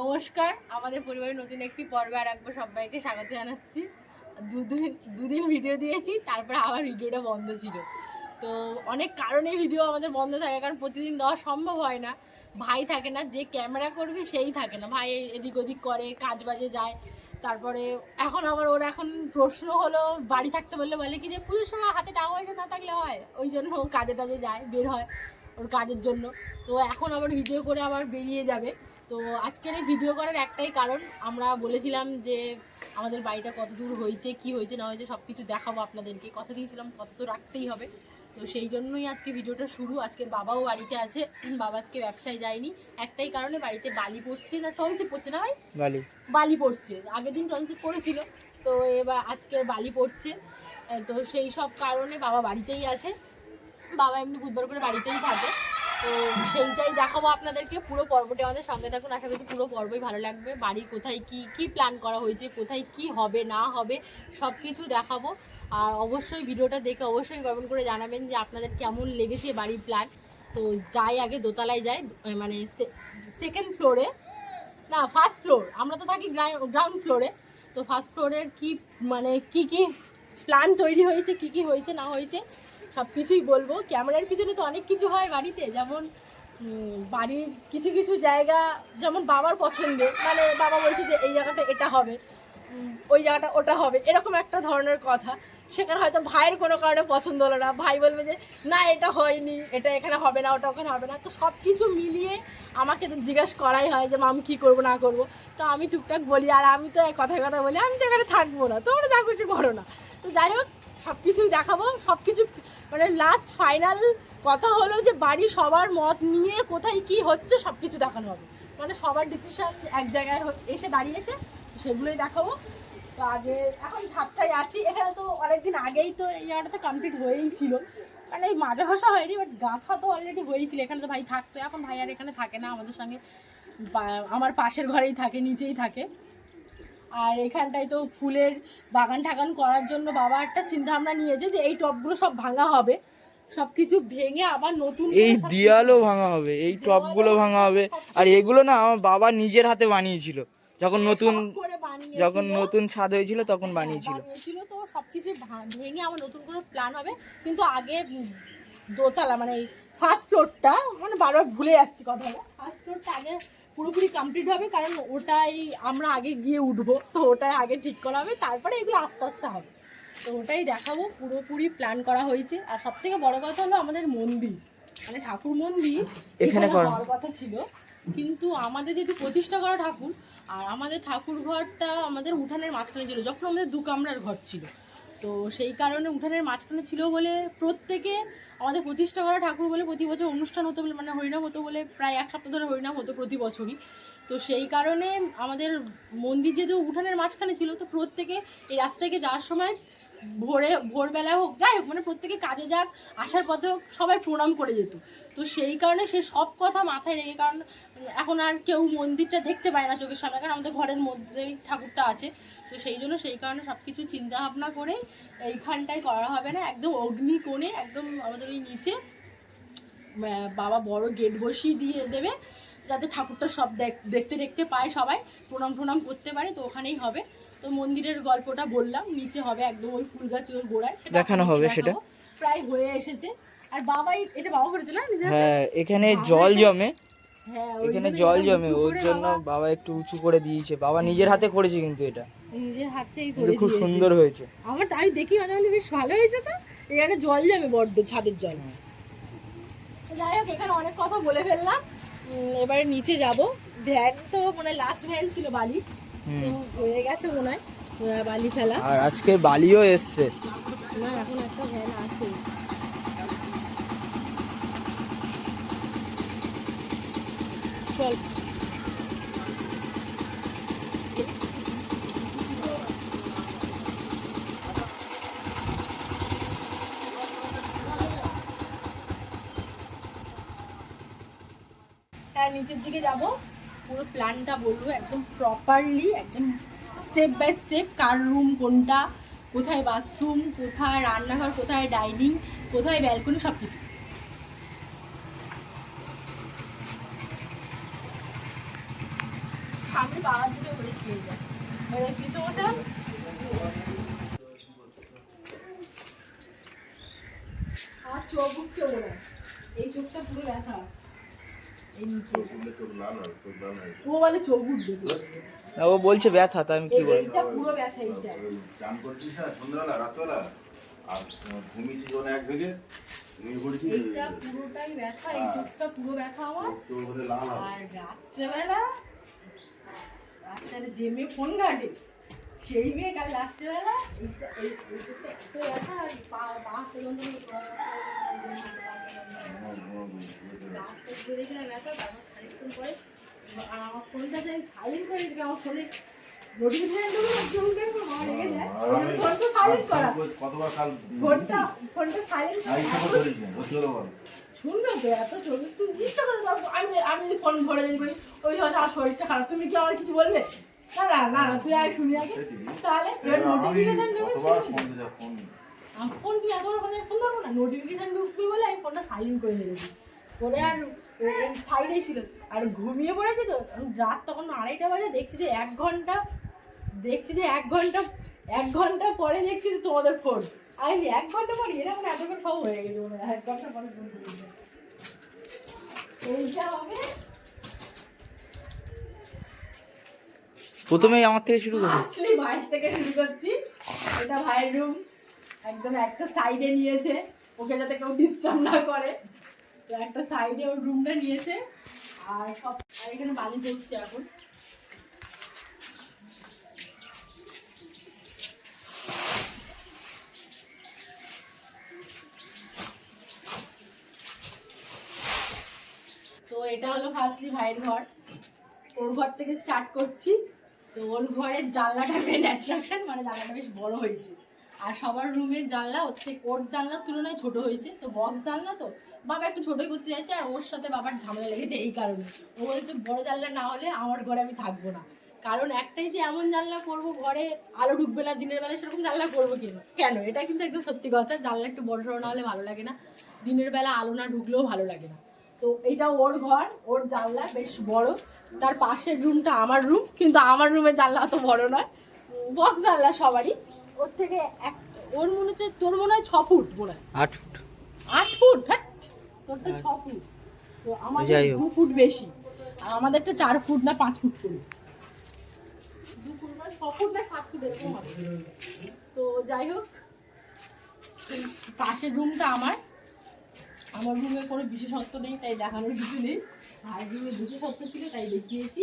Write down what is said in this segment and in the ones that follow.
নমস্কার। আমাদের পরিবারের নতুন একটি পর্বে আর একবার সবাইকে স্বাগত জানাচ্ছি। দুদিন দুদিন ভিডিও দিয়েছি, তারপরে আবার ভিডিওটা বন্ধ ছিল। তো অনেক কারণে ভিডিও আমাদের বন্ধ থাকে, কারণ প্রতিদিন দেওয়া সম্ভব হয় না। ভাই থাকে না, যে ক্যামেরা করবে সেই থাকে না। ভাই এদিক ওদিক করে, কাজ বাজে যায়। তারপরে এখন আবার ওর এখন প্রশ্ন হলো, বাড়ি থাকতে বললে বলে কি যে, পুজোর সময় হাতে টাকা পয়সা না থাকলে হয়? ওই জন্য ও কাজে টাজে যায়, বের হয় ওর কাজের জন্য। তো এখন আবার ভিডিও করে আবার বেরিয়ে যাবে। তো আজকের এই ভিডিও করার একটাই কারণ আমরা বলেছিলাম যে আমাদের বাড়িটা কত দূর হয়েছে কি হয়েছে না হয়েছে সব কিছু দেখাবো আপনাদেরকে। কথা দিয়েছিলাম কত তো রাখতেই হবে। তো সেই জন্যই আজকে ভিডিওটা শুরু। আজকের বাবাও বাড়িতে আছে বাবা আজকে ব্যবসায় যায়নি। একটাই কারণে বাড়িতে বালি পড়ছে না টনসিপ পড়ছে না ভাই? বালি। বালি পড়ছে। আগের দিন টনসিপ পড়েছিল। তো এবার আজকে বালি পড়ছে। তো সেই সব কারণে বাবা বাড়িতেই আছে। বাবা এমনি বুধবার করে বাড়িতেই থাকে। তো সেইটাই দেখাবো আপনাদেরকে পুরো পর্বটি আমাদের সঙ্গে থাকুন। আশা করছি পুরো পর্বই ভালো লাগবে। বাড়ি কোথায় কি কি প্ল্যান করা হয়েছে, কোথায় কি হবে, না হবে সব কিছু দেখাবো। আর অবশ্যই ভিডিওটা দেখে অবশ্যই কমেন্ট করে জানাবেন যে আপনাদের কেমন লেগেছে বাড়ির প্ল্যান তো যাই আগে দোতলায় যাই মানে সেকেন্ড ফ্লোরে না ফার্স্ট ফ্লোর আমরা তো থাকি গ্রাউন্ড ফ্লোরে তো ফার্স্ট ফ্লোরের কি মানে কি কি প্ল্যান তৈরি হয়েছে, কি কি হয়েছে, না হয়েছে সব কিছুই বলব। ক্যামেরার পিছনে তো অনেক কিছু হয় বাড়িতে। যেমন বাড়ির কিছু কিছু জায়গা যেমন বাবার পছন্দের মানে বাবা বলছে যে এই জায়গাটা এটা হবে ওই জায়গাটা ওটা হবে, এরকম একটা ধরনের কথা। সেখানে হয়তো ভাইয়ের কোনো কারণে পছন্দ হলো না। ভাই বলবে যে, না, এটা হয়নি, এটা এখানে হবে না, ওটা ওখানে হবে না। তো সব কিছু মিলিয়ে আমাকে তো জিজ্ঞেস করাই হয় যে, মাম কী করব, না করব? তো আমি টুকটাক বলি, আর আমি তো এক কথায় কথা বলি, আমি তো এখানে থাকব না, তোমরা যা কিছু করো না। তো যাই হোক সব কিছুই দেখাবো সব কিছু মানে লাস্ট ফাইনাল কথা হলো যে বাড়ির সবার মত নিয়ে কোথায় কি হচ্ছে সব কিছু দেখানো হবে। মানে সবার ডিসিশন এক জায়গায় এসে দাঁড়িয়েছে, সেগুলোই দেখাবো। তো আগে এখন ঝাপটাই আছি। এখানে তো অনেকদিন আগেই তো এই জায়গাটা তো কমপ্লিট হয়েই ছিল। মানে এই মাজা ঘষা হয়নি বাট গাঁথা তো অলরেডি হয়েই ছিল। এখানে তো ভাই থাকতো, এখন ভাই আর এখানে থাকে না আমাদের সঙ্গে। আমার পাশের ঘরেই থাকে, নিচেই থাকে। আর এখানটায় তো ফুলের বাগান ঠাগান করার জন্য বাবা একটা চিন্তা ভাবনা নিয়েছে যে এই টবগুলো সব ভাঙা হবে। সব কিছু ভেঙে আবার নতুন এই দেয়ালও ভাঙা হবে এই টপগুলো ভাঙা হবে। আর এগুলো না আমার বাবা নিজের হাতে বানিয়েছিল। যখন নতুন। যখন নতুন ছাদ হয়েছিল তখন হ্যাঁ, বানিয়েছিল। বানিয়েছিল তো সবকিছু ভেঙে আমার নতুন করে প্ল্যান হবে। কিন্তু আগে দোতলা মানে ফার্স্ট ফ্লোরটা মানে বারবার ভুলে যাচ্ছি কথাটা। ফার্স্ট ফ্লোরটা আগে পুরোপুরি কমপ্লিট হবে কারণ ওটাই আমরা আগে গিয়ে উঠবো তো ওটাই আগে ঠিক করা হবে তারপরে এগুলো আস্তে আস্তে হবে। তো ওটাই দেখাবো পুরোপুরি প্ল্যান করা হয়েছে। আর সব থেকে বড় কথা হলো আমাদের মন্দির। মানে ঠাকুর মন্দির এখানে। হওয়ার কথা ছিল কিন্তু আমাদের যেহেতু প্রতিষ্ঠা করা ঠাকুর আর আমাদের ঠাকুর ঘরটা আমাদের উঠানের মাঝখানে ছিল যখন আমাদের দু কামরার ঘর ছিল। তো সেই কারণে উঠানের মাঝখানে ছিল বলে প্রত্যেকে আমাদের প্রতিষ্ঠা করা ঠাকুর বলে প্রতি বছর অনুষ্ঠান হতো বলে মানে হরিনাম হতো বলে প্রায় এক সপ্তাহ ধরে হরিনাম হতো প্রতি বছরই। তো সেই কারণে আমাদের মন্দির যেহেতু উঠানের মাঝখানে ছিল, তো প্রত্যেকে এই রাস্তা থেকে যাওয়ার সময় ভোরে, ভোরবেলা হোক, যাই হোক মানে প্রত্যেকে কাজে যাক, আসার পথে হোক, সবাই প্রণাম করে যেত। তো সেই কারণে সে সব কথা মাথায় রেখে, কারণ এখন আর কেউ মন্দিরটা দেখতে পায় না চোখের সামনে, কারণ আমাদের ঘরের মধ্যেই ঠাকুরটা আছে। তো সেই জন্য সেই কারণে সব কিছু চিন্তা ভাবনা করে এইখানটায় করা হবে না। একদম অগ্নি কোণে একদম আমাদের ওই নিচে বাবা বড় গেট বসিয়ে দিয়ে দেবে যাতে ঠাকুরটা সব দেখ- দেখতে দেখতে পায় সবাই প্রণাম প্রণাম করতে পারে তো ওখানেই হবে। তো মন্দিরের গল্পটা বললাম নিচে হবে একদম ওই ফুল গাছের গোড়ায় সেটা দেখানো হবে সেটা। প্রায় হয়ে এসেছে। আর বাবাই এটা বাবা করেছে না হ্যাঁ এখানে জল জমে। হ্যাঁ এখানে জল জমে ওর জন্য বাবা একটু উঁচু করে দিয়েছে। বাবা নিজের হাতে করেছে কিন্তু এটা। নিজের করে খুব সুন্দর হয়েছে। আমার তাই দেখি মাঝে মাঝে বেশ ভালো হয়েছে তো। এখানে জল যাবে বড্ড ছাদের জল। যাই হোক এখানে অনেক কথা বলে ফেললাম। এবারে নিচে যাব। ভ্যান তো মানে লাস্ট ভ্যান ছিল বালি। হয়ে গেছে মনে হয় বালি ফেলা। আর আজকে বালিও এসছে। না এখন একটা ভ্যান আছে। চল। নিচের দিকে যাব। পুরো প্ল্যানটা বলব একদম প্রপারলি একদম স্টেপ বাই স্টেপ কার রুম কোনটা, কোথায় বাথরুম কোথায় রান্নাঘর, কোথায় ডাইনিং কোথায় ব্যালকনি সব কিছু আমি বাবার দিকে বলেছি এবার পিছু বসাম আমার চোখ উঠছে ওরা এই চোখটা পুরো ব্যথা এই নিচে ও বলে চোখ উঠবে। ও বলছে ব্যথা তাই আমি কি বলব? এইটা পুরো ব্যথা এইটা। চান করছিস না সন্ধ্যাবেলা রাতবেলা আর ঘুমিয়েছি যখন এক ভেগে এইটা পুরোটাই ব্যথা এই চোখটা পুরো ব্যথা আমার। চোখ ধরে লাল হবে। আর রাত্রেবেলা রাত্রে যে ফোন ঘাটে। সেই মেয়ে কাল পরে আর আমার সাইলেন্ট করে। ফোনে আমি- সাইলেন্ট বল। শুনবে তো এত ছবি তুই ইচ্ছা করে আমি আমি ফোন ধরে দিই ওই হচ্ছে আমার শরীরটা খারাপ তুমি কি আমার কিছু বলবে? না না তুই আগে শুনি আগে তাহলে নোটিফিকেশন ফোন ফোন আমার ফোন ফোনে ধরবো না? নোটিফিকেশন ঢুকবে বলে আমি ফোনটা সাইলেন্ট করে ফেলেছি করে আর সাইডেই ছিল। আর ঘুমিয়ে পড়েছি তো। রাত তখন আড়াইটা বাজে দেখছি যে এক ঘণ্টা দেখছি যে এক ঘণ্টা এক ঘণ্টা পরে দেখছি যে তোমাদের ফোন আমি এক ঘণ্টা পরে? এরকম এত করে সব হয়ে গেছে এক ঘণ্টা পরে ফোন এইটা হবে প্রথমেই আমার থেকে শুরু করব আসলে ভাইয়ের থেকে শুরু করছি। এটা ভাইয়ের রুম একদম একটা সাইডে নিয়েছে। ওকে যাতে কেউ ডিস্টার্ব না করে। তো একটা সাইডে ওর রুমটা নিয়েছে। আর সব আর এখানে বালি পড়ছে এখন। তো এটা হলো ফার্স্টলি ভাইয়ের ঘর। ওর ঘর থেকে স্টার্ট করছি। তো ওর ঘরের জানলাটা মেন অ্যাট্রাকশন মানে জানলাটা বেশ বড় হয়েছে। আর সবার রুমের জানলা থেকে ওর জানলার তুলনায় ছোট হয়েছে। তো বক্স জানলা তো, বাবা একটু ছোটই করতে চাইছে, আর ওর সাথে বাবার ঝামেলা লেগেছে এই কারণে। ও বলছে, বড় জানলা না হলে আমার ঘরে আমি থাকব না। কারণ একটাই যে এমন জানলা করব, ঘরে আলো ঢুকবে না, দিনের বেলা সেরকম জানলা করব কেন? কেন? এটা কিন্তু একদম সত্যি কথা। জানলা একটু বড় সড়ো না হলে ভালো লাগে না। দিনের বেলা আলো না ঢুকলেও ভালো লাগে না। তো এটা ওর ঘর ওর জানলা বেশ বড়। তার পাশের রুমটা আমার রুম কিন্তু আমার রুমের জানলা অত বড় নয়। বক্স জানলা সবারই। ওর থেকে এক ওর মনে হচ্ছে তোর মনে হয় ছ ফুট মনে হয়। আট ফুট। আট ফুট? হ্যাঁ তোর তো ছ ফুট। তো আমাদের হোক। দু ফুট বেশি। আর আমাদেরটা চার ফুট না পাঁচ ফুট করে। দু ফুট না ছ ফুট না সাত ফুট এরকম হবে। তো যাই হোক পাশের রুমটা আমার। আমার রুমে কোনো বিশেষত্ব নেই তাই দেখানোর কিছু নেই। আর রুমে বিশেষত্ব ছিল তাই দেখিয়েছি।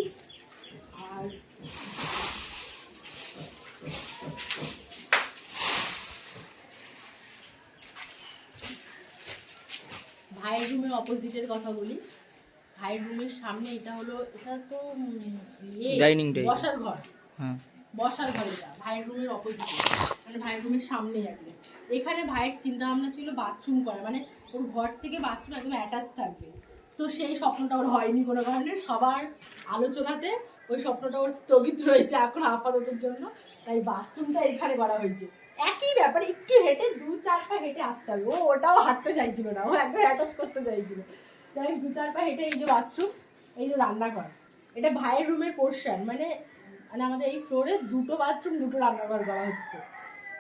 আর ভাইয়ের রুমের অপোজিটের কথা বলি। ভাইয়ের রুমের সামনে এটা হলো এটা তো ইয়ে, বসার ঘর। হ্যাঁ বসার ঘর এটা ভাইয়ের রুমের অপোজিটে মানে ভাইয়ের রুমের সামনেই একদম এখানে ভাইয়ের চিন্তা ভাবনা ছিল বাথরুম করা মানে ওর ঘর থেকে বাথরুম একদম অ্যাটাচ থাকবে। তো সেই স্বপ্নটা ওর হয়নি কোনো কারণে। সবার আলোচনাতে ওই স্বপ্নটা ওর স্থগিত রয়েছে এখন আপাততের জন্য। তাই বাথরুমটা এখানে করা হয়েছে। একই ব্যাপার একটু হেঁটে দু চার পা হেঁটে আসতে হবে। ও ওটাও হাঁটতে চাইছিল না। ও একবার অ্যাটাচ করতে চাইছিল। তাই দু চার পা হেঁটে এই যে বাথরুম এই যে রান্নাঘর। এটা ভাইয়ের রুমের পোর্শন মানে মানে আমাদের এই ফ্লোরে দুটো বাথরুম দুটো রান্নাঘর করা হচ্ছে।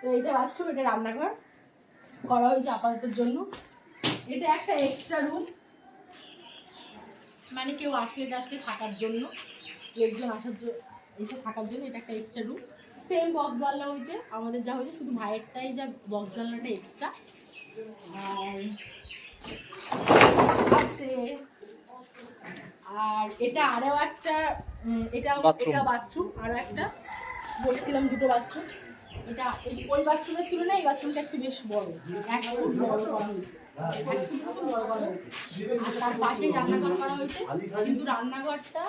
তো এটা বাথরুম এটা রান্নাঘর করা হয়েছে আপাততের জন্য। এটা একটা এক্সট্রা রুম মানে কেউ আসলে টাসলে থাকার জন্য লোকজন আসার জন্য এসে থাকার জন্য এটা একটা এক্সট্রা রুম সেম বক্স জানলা হয়েছে আমাদের যা হয়েছে শুধু ভাইয়েরটাই যা বক্স জানলাটা এক্সট্রা আর আস্তে আর এটা আরও একটা এটা এটা বাথরুম আরও একটা বলেছিলাম দুটো বাথরুম এটা ওই বাথরুমের তুলনায় এই বাথরুমটা একটু বেশ বড়। এক ফুট বড় করা হয়েছে। এক ফুট মতো বড় করা হয়েছে। আর তার পাশেই রান্নাঘর করা হয়েছে। কিন্তু রান্নাঘরটা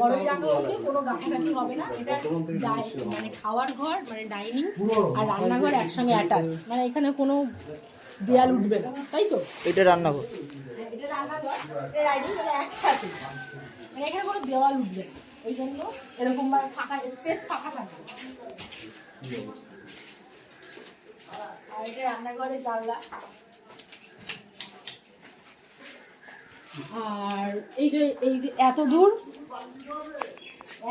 বড়ই রাখা হয়েছে। কোনো গাছাগাছি হবে না। এটা মানে খাওয়ার ঘর মানে ডাইনিং আর রান্নাঘর একসঙ্গে অ্যাটাচ মানে এখানে কোনো দেয়াল উঠবে না। তাই তো? এটা রান্নাঘর। এটা রান্নাঘর। এটা রাইডিং মানে একসাথে। মানে এখানে কোনো দেওয়াল উঠবে না। ওই জন্য এরকম ভাবে ফাঁকা স্পেস ফাঁকা থাকবে আর এটা রান্নাঘরের জানলা। আর এই যে এই যে এত দূর?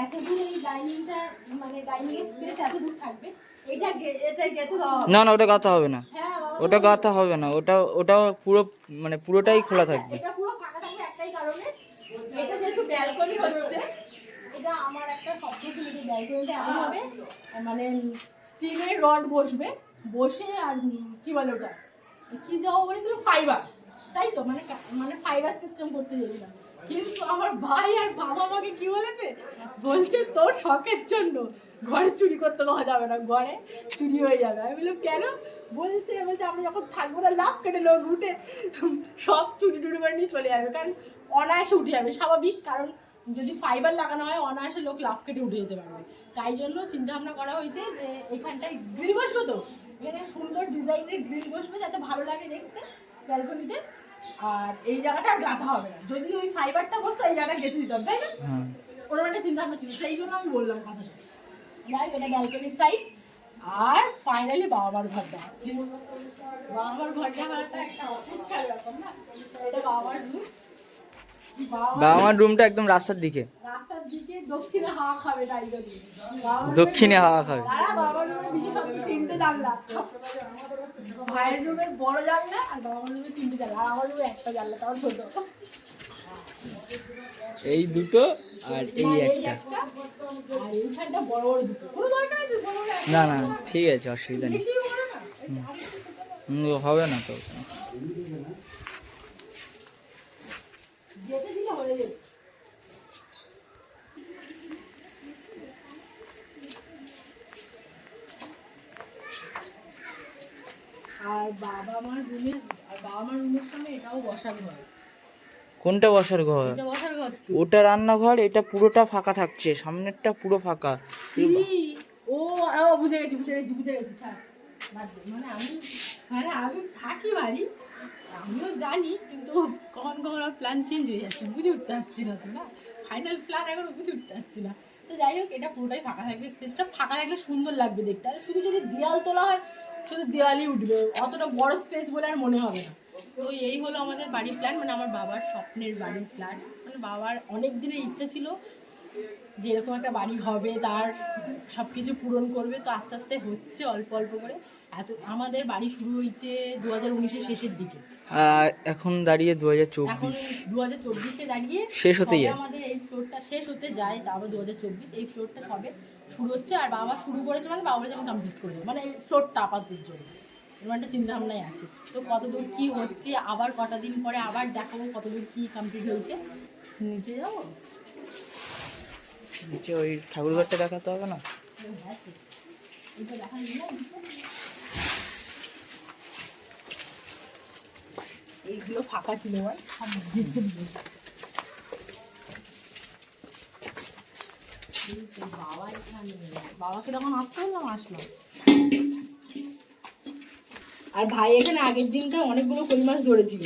এতদূর এই ডাইনিংটা মানে ডাইনিং স্পেস থাকবে? এটা এটা গেঁথে দেওয়া না না ওটা গাঁথা হবে না। হ্যাঁ ওটা গাঁথা হবে না। ওটা ওটা পুরো মানে পুরোটাই খোলা থাকবে। এটা পুরো ফাঁকা থাকবে একটাই কারণে। এটা যেহেতু ব্যালকনি হচ্ছে এটা আমার একটা স্বপ্ন ছিল যে ব্যালকনিটা এমন হবে মানে স্টিলের রড বসবে। বসে আর কি বলে ওটা? কি দেওয়া বলেছিল? ফাইবার তাই তো? মানে মানে ফাইবার সিস্টেম করতে চেয়েছিলাম কিন্তু আমার ভাই আর বাবা আমাকে কি বলেছে? বলছে, তোর শখের জন্য ঘরে চুরি করতে দেওয়া যাবে না। ঘরে চুরি হয়ে যাবে। আমি বললাম, কেন? বলছে বলছে, আমরা যখন থাকব না, লাভ কেটে লোক উঠে সব চুরি টুরি করে নিয়ে চলে যাবে। কারণ অনায়াসে উঠে যাবে, স্বাভাবিক। কারণ যদি ফাইবার লাগানো হয়, অনায়াসে লোক লাভ কেটে উঠে যেতে পারবে। তাই জন্য চিন্তা ভাবনা করা হয়েছে যে, এখানটায় গ্রিল বসবে তো। এখানে সুন্দর ডিজাইনের গ্রিল বসবে যাতে ভালো লাগে দেখতে ব্যালকনিতে। আর এই জায়গাটা আর গাঁথা হবে না। যদি ওই ফাইবারটা বসতো এই জায়গাটা গেঁথে দিতাম তাই না? হ্যাঁ। ওরকম একটা চিন্তা ভাবনা ছিল সেই জন্য আমি বললাম কথাটা। যাই এটা ব্যালকনির সাইড আর ফাইনালি বাবা মার ঘর দেখাচ্ছি। বাবা মার ঘর দেখাটা একটা অপেক্ষার ব্যাপার না? এটা বাবা মার রুম বাবা মার রুমটা একদম রাস্তার দিকে। দক্ষিণে হাওয়া খাবে তাই জন্য। দক্ষিণে হাওয়া খাবে। দাঁড়া বাবার রুমে বিশেষত তিনটে জানলা। ভাইয়ের রুমে বড় জানলা আর বাবার রুমে তিনটে জানলা। আর আমার রুমে একটা জানলা তাও ছোট। এই দুটো আর এই একটা। না না ঠিক আছে অসুবিধা নেই। হবে না? তো। যেতে দিলে হয়ে আর বাবা মার আর বাবা মার রুমের সঙ্গে এটাও বসার ঘর। কোনটা বসার ঘর? এটা বসার ঘর তো। ওটা রান্নাঘর এটা পুরোটা ফাঁকা থাকছে সামনেরটা পুরো ফাঁকা। কি? ও ও বুঝে গেছি বুঝে গেছি বুঝে গেছি স্যার। বাদ দে। মানে আমি মানে আমি থাকি বাড়ি আমিও জানি কিন্তু কখন কখন আমার প্ল্যান চেঞ্জ হয়ে যাচ্ছে বুঝে উঠতে পারছি না তো না? ফাইনাল প্ল্যান এখন বুঝে উঠতে পারছি না। তো যাই হোক এটা পুরোটাই ফাঁকা থাকবে স্পেসটা ফাঁকা থাকলে সুন্দর লাগবে দেখতে। আর শুধু যদি দেয়াল তোলা হয় শুধু দেওয়ালই উঠবে। অতটা বড় স্পেস বলে আর মনে হবে না। তো এই হলো আমাদের বাড়ির প্ল্যান মানে আমার বাবার স্বপ্নের বাড়ির প্ল্যান মানে বাবার অনেক দিনের ইচ্ছা ছিল যে এরকম একটা বাড়ি হবে তার সব কিছু পূরণ করবে। তো আস্তে আস্তে হচ্ছে অল্প অল্প করে। এত আমাদের বাড়ি শুরু হয়েছে দু হাজার উনিশের শেষের দিকে। আর এখন দাঁড়িয়ে দু হাজার এখন চব্বিশ দু হাজার চব্বিশে দাঁড়িয়ে শেষ যায়। আমাদের এই ফ্লোরটা শেষ হতে যায় তারপর দু হাজার চব্বিশ। এই ফ্লোরটা সবে শুরু হচ্ছে আর বাবা শুরু করেছে মানে বাবা বলেছে আমি কমপ্লিট করব মানে ফ্লোরটা আপাতত জন্য। এরকম একটা চিন্তা ভাবনাই আছে। তো কতদূর কি হচ্ছে আবার কটা দিন পরে আবার দেখাবো কতদূর কি কমপ্লিট হয়েছে। নিচে যাব? নিচে ওই ঠাকুরঘরটা দেখাতে হবে না? এইগুলো ফাঁকা ছিল ভাই সব দেখে দিয়েছে। এই তো বাবা এখানে বাবাকে তখন আসতে বললাম আসলাম আর ভাই এখানে আগের দিনটা অনেকগুলো কই মাছ ধরেছিল।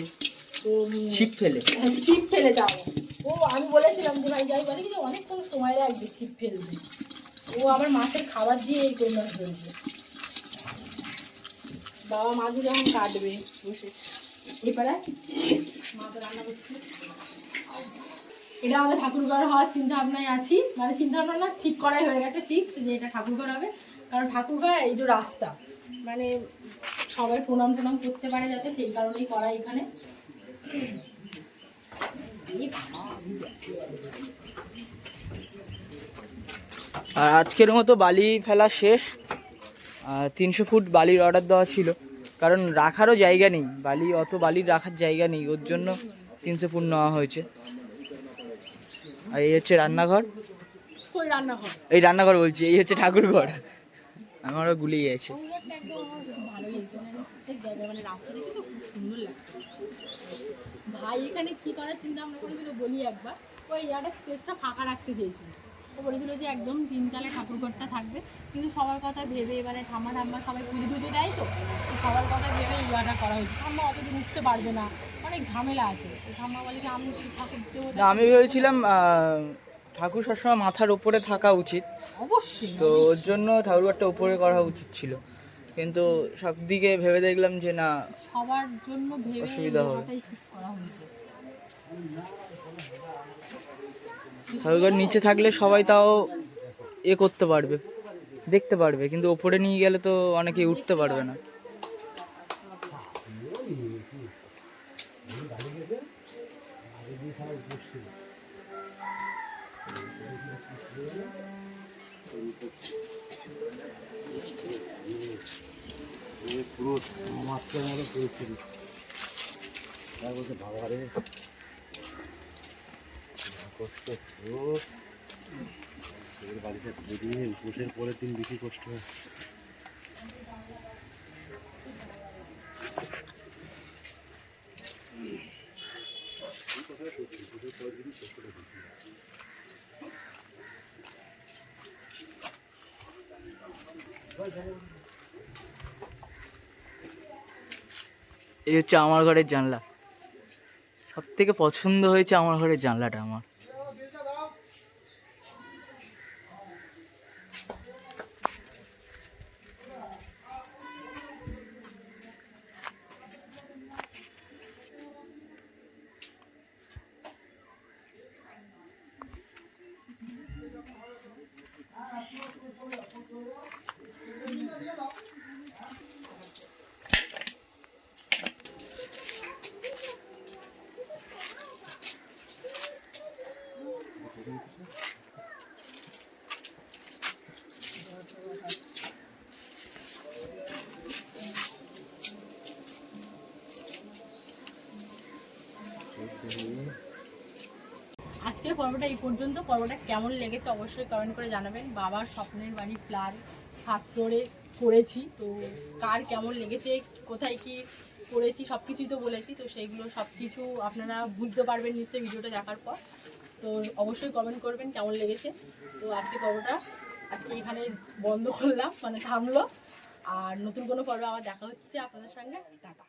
তো ছিপ ফেলে। হ্যাঁ, ছিপ ফেলে যাও ও আমি বলেছিলাম যে ভাই যাই বলে কিন্তু অনেকক্ষণ সময় লাগবে ছিপ ফেলতে। ও আবার মাছের খাবার দিয়ে এই কই মাছ ধরেছে। বাবা মাছগুলো এখন কাটবে বসে। এবারে মা তো রান্না করছে। এটা আমাদের ঠাকুরঘর হওয়ার চিন্তা ভাবনায় আছি। মানে চিন্তা ভাবনা না ঠিক করাই হয়ে গেছে ফিক্সড যে এটা ঠাকুরঘর হবে। কারণ ঠাকুরঘর এই যে রাস্তা মানে সবাই প্রণাম প্রণাম করতে পারে যাতে সেই কারণেই করা এখানে। আর আজকের মতো বালি ফেলা শেষ। তিনশো ফুট বালির অর্ডার দেওয়া ছিল। কারণ রাখারও জায়গা নেই, বালি, অত বালির রাখার জায়গা নেই। ওর জন্য তিনশো ফুট নেওয়া হয়েছে। আর এই হচ্ছে রান্নাঘর। রান্নাঘর। এই রান্নাঘর বলছি এই হচ্ছে ঠাকুর ঘর আমারও গুলিয়ে গেছে। মানে মানে ভাই এখানে কি করার চিন্তা ভাবনা করেছিল বলি একবার ওই ইয়াটা স্পেসটা ফাঁকা রাখতে চেয়েছিল। বলেছিল যে একদম তিনতলা ঠাকুরঘরটা থাকবে। কিন্তু সবার কথা ভেবে মানে ঠাম্মা ঠাম্মা সবাই পুজো টুজো দেয় তো সবার কথা ভেবে ইয়াটা করা হয়েছে। ঠাম্মা অতদিন উঠতে পারবে না অনেক ঝামেলা আছে। ঠাম্মা বলে যে আমি ঠাকুর আমি ভেবেছিলাম ঠাকুর সবসময় মাথার উপরে থাকা উচিত। অবশ্যই। তো ওর জন্য ঠাকুরঘরটা উপরে করা উচিত ছিল। কিন্তু সব দিকে ভেবে দেখলাম যে না সবার জন্য ভেবে অসুবিধা হবে। করা হয়েছে। ঠাকুরঘর নিচে থাকলে সবাই তাও এ করতে পারবে, দেখতে পারবে, কিন্তু ওপরে নিয়ে গেলে তো অনেকেই উঠতে পারবে না। পুরো মাছটার মতো পরিস্থিতি বাবা রে কষ্ট। বাড়িতে দুদিন পুষের পরের দিন বেশি কষ্ট হয়। এই হচ্ছে আমার ঘরের জানলা। সব থেকে পছন্দ হয়েছে আমার ঘরের জানলাটা আমার। আজকের পর্বটা এই পর্যন্ত। পর্বটা কেমন লেগেছে অবশ্যই কমেন্ট করে জানাবেন। বাবার স্বপ্নের বাড়ি প্ল্যান ফার্স্ট ফ্লোরে করেছি। তো কার কেমন লেগেছে, কোথায় কি করেছি সব কিছুই তো বলেছি। তো সেইগুলো সব কিছু আপনারা বুঝতে পারবেন নিশ্চয়ই ভিডিওটা দেখার পর। তো অবশ্যই কমেন্ট করবেন কেমন লেগেছে। তো আজকে পর্বটা আজকে এখানে বন্ধ করলাম মানে থামলো। আর নতুন কোনো পর্বে আবার দেখা হচ্ছে আপনাদের সঙ্গে। টাটা।